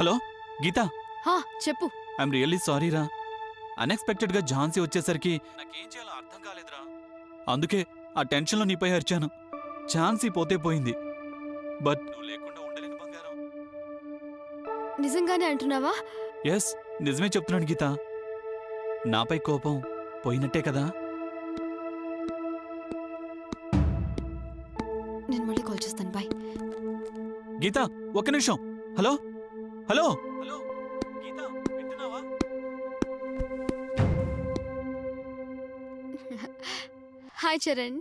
Hello Geetha హా చెప్పు. I'm really sorry రా. అన్ఎక్స్పెక్టెడ్గా ఝాన్సీ వచ్చేసరికి నాకేం చేయాలో అర్థం కాలేదురా. అందుకే ఆ టెన్షన్లో నీపై అరిచాను. ఝాన్సీ పోతే పోయింది. బట్ నువ్వు లేకుండా ఉండలేను బంగారం. నిజంగానే అంటున్నావా? ఎస్ నిజమే చెప్తున్నాను గీత. నాపై కోపం పోయినట్టే కదా. గీత ఒక్క నిమిషం. హలో? హలో? హలో గీత వింటున్నావా? హాయ్ చరణ్.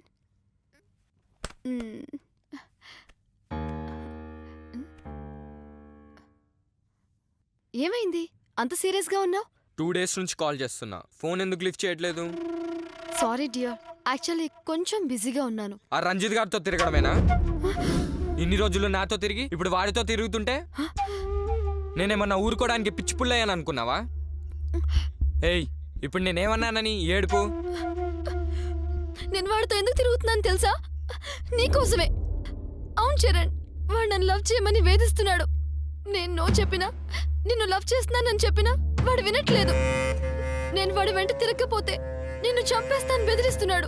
ఏమైంది? అంత సీరియస్గా ఉన్నావు? టూ డేస్ నుంచి కాల్ చేస్తున్నా. ఫోన్ ఎందుకు లిఫ్ట్ చేయట్లేదు? Sorry dear. యాక్చువల్లీ కొంచెం బిజీగా ఉన్నాను. ఆ రంజిత్ గారితో తిరగడమేనా? ఇన్ని రోజులు నాతో తిరిగి ఇప్పుడు వాడితో తిరుగుతుంటే? నేనేమన్నా ఊరుకోవడానికి పిచ్చి పుల్లయ్యాను అనుకున్నావా? ఏయ్ ఇప్పుడు నేనేమన్నానని ఏడుపు? నేను వాడితో ఎందుకు తిరుగుతున్నాను తెలుసా? నీకోసమే అవును చరణ్ వాడు నన్ను లవ్ చేయమని వేధిస్తున్నాడు. నేను నో చెప్పినా నిన్ను లవ్ చేస్తున్నానని చెప్పినా వాడు వినట్లేదు. నేను వాడి వెంట తిరగకపోతే నిన్ను చంపేస్తాను బెదిరిస్తున్నాడు.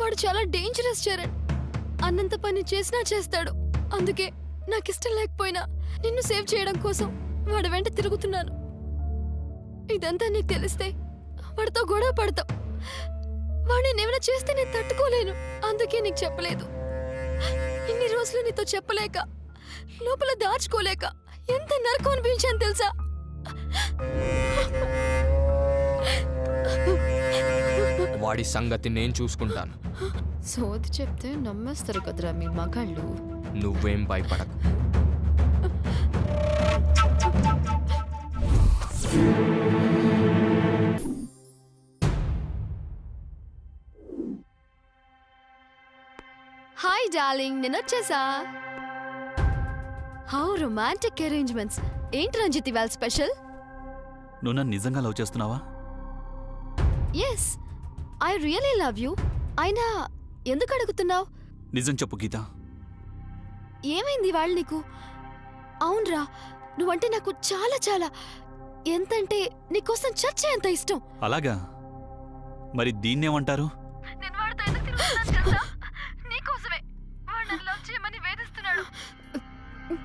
వాడు చాలా డేంజరస్ చరణ్. అన్నంత పని చేసినా చేస్తాడు. అందుకే నాకు ఇష్టం లేకపోయినా నిన్ను సేవ్ చేయడం కోసం వాడి వెంట తిరుగుతున్నాను. ఇదంతా నీకు తెలిస్తే వాడితో గొడవ పడతావు వాడిని నేమైనా చేస్తే నేను తట్టుకోలేను. అందుకే నీకు చెప్పలేదు. ఇన్ని రోజులు నీతో చెప్పలేక లోపల దాచుకోలేక ఎంత నరకం అనిపించాను తెలుసా? వాడి సంగతి నేను చూసుకుంటాను. సోది చెప్తే నమ్మేస్తారు కదరా మీ మగాళ్ళు. నువ్వేం భయపడకు. హాయ్ డార్లింగ్ నేను వచ్చేసా హౌ రొమాంటిక్ అరేంజ్మెంట్స్ ఏంటి రంజిత్ ఇవాళ స్పెషల్ నువ్వు నన్ను నిజంగా లవ్ చేస్తున్నావా? Yes I really love you అయినా ఎందుకు అడుగుతున్నావు? నిజం చెప్పు గీత. ఏమైంది వాళ్ళు నీకు? అవునరా నువ్వంటే నాకు చాలా చాలా ఎంతంటే నీకోసం చచ్చే అంత ఇష్టం. అలాగా? మరి దీన్నేమంటారు? నేను వాడితో ఎందుకు తిరుగుతున్నాను తెలుసా? నీకోసమే. వాడు నన్ను లవ్ చేయమని వేధిస్తున్నాడు.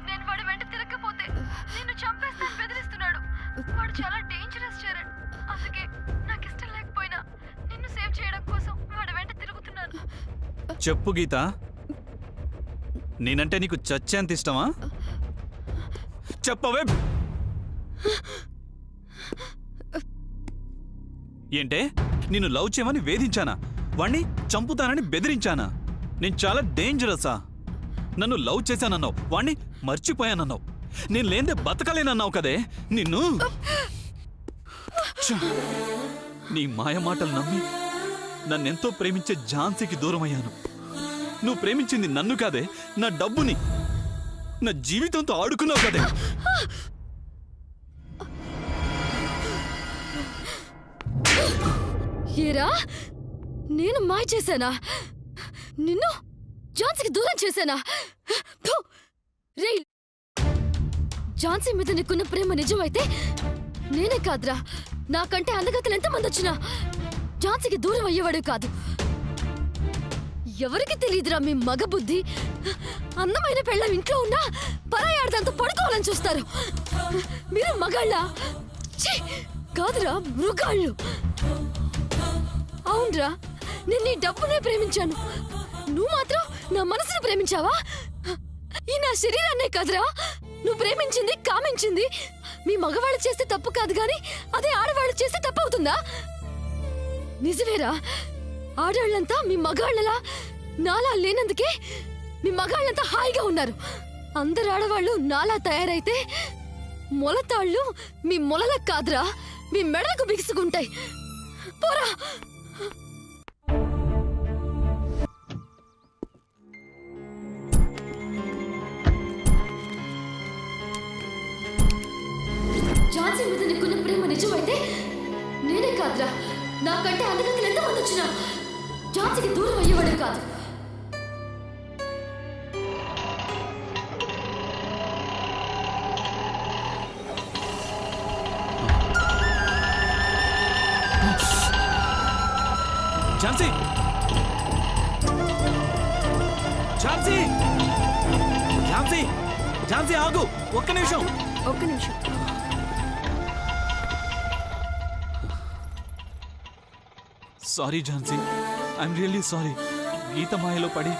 నేను వాడి వెంట తిరగకపోతే నిన్ను చంపేస్తాను బెదిరిస్తున్నాడు. వాడు చాలా డేంజరస్ చరణ్. అందుకే నాకు ఇష్టం లేకపోయినా నిన్ను సేవ్ చేయడం కోసం వాడి వెంట తిరుగుతున్నాను. చెప్పు గీత. నేనంటే నీకు చచ్చేంత ఇష్టమా? చెప్పవే. ఏంటే? నిన్ను లవ్ చేయమని వేధించానా? వాణ్ణి చంపుతానని బెదిరించానా? నేను చాలా డేంజరసా నన్ను లవ్ చేశానన్నావు. వాణ్ణి మర్చిపోయానన్నావు. నేను లేదే బతకలేనన్నావు కదే. నిన్ను. నీ మాయ మాటలు నమ్మి నన్నెంతో ప్రేమించే ఝాన్సీకి దూరమయ్యాను. నువ్వు ప్రేమించింది నన్ను కాదే నా డబ్బుని నా జీవితంతో ఆడుకున్నావు కదే. ఏరా నేను మాయ చేశానా? నిన్ను ఝాన్సీకి దూరం చేశానా? రే ఝాన్సీ మీద నీకున్న ప్రేమ నిజమైతే నేనే కాదురా. నాకంటే అందగతలు ఎంతమంది వచ్చినా ఝాన్సీకి దూరం అయ్యేవాడు కాదు. ఎవరికి తెలియదురా మీ మగ బుద్ధి? అందమైన పెళ్ళం ఇంట్లో ఉన్నా పరాయి ఆడదాంతో పడుకోవాలని చూస్తారు. మీరు మగాళ్ళ? కాదురా మృగాళ్ళు. అవునరా నేను నీ డబ్బునే ప్రేమించాను. నువ్వు మాత్రం నా మనసును ప్రేమించావా? ఈ నా శరీరాన్నే కదరా. నువ్వు ప్రేమించింది కామించింది. మీ మగవాళ్ళు చేస్తే తప్పు కాదు గాని అదే ఆడవాళ్ళు చేస్తే తప్పు అవుతుందా? నిజమేరా? ఆడవాళ్ళంతా మీ మగాళ్ళలా? నాలా లేనందుకే మీ మగాళ్ళంతా హాయిగా ఉన్నారు. అందరు ఆడవాళ్ళు నాలా తయారైతే మొలతాళ్ళు మీ మొలల కాదురా మీ మెడలకు బిగుసుకుంటాయి. పోరా! ఝాన్సీ మీద నీకున్న ప్రేమ నిజమైతే నేనే కాదురా. నాకంటే అందగతులు ఎంతమంది వచ్చినా ఛాన్స్కి దూరం అయ్యేవాడు కాదు. ఝాన్సీ! ఝాన్సీ! ఝాన్సీ! ఝాన్సీ ఆగు! ఒక్క నిమిషం! ఒక్క నిమిషం. Sorry Jhansi. I'm really sorry Geetha మాయలో పడి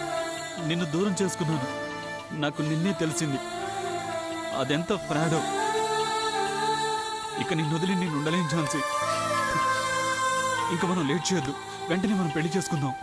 నిన్ను దూరం చేసుకున్నాను. నాకు నిన్నే తెలిసింది. అదెంత ఫ్రాడో. ఇక నిన్ను వదిలి నేను ఉండలేని ఛాన్సీ ఇంకా మనం లేట్ చేయొద్దు. వెంటనే మనం పెళ్ళి చేసుకుందాం.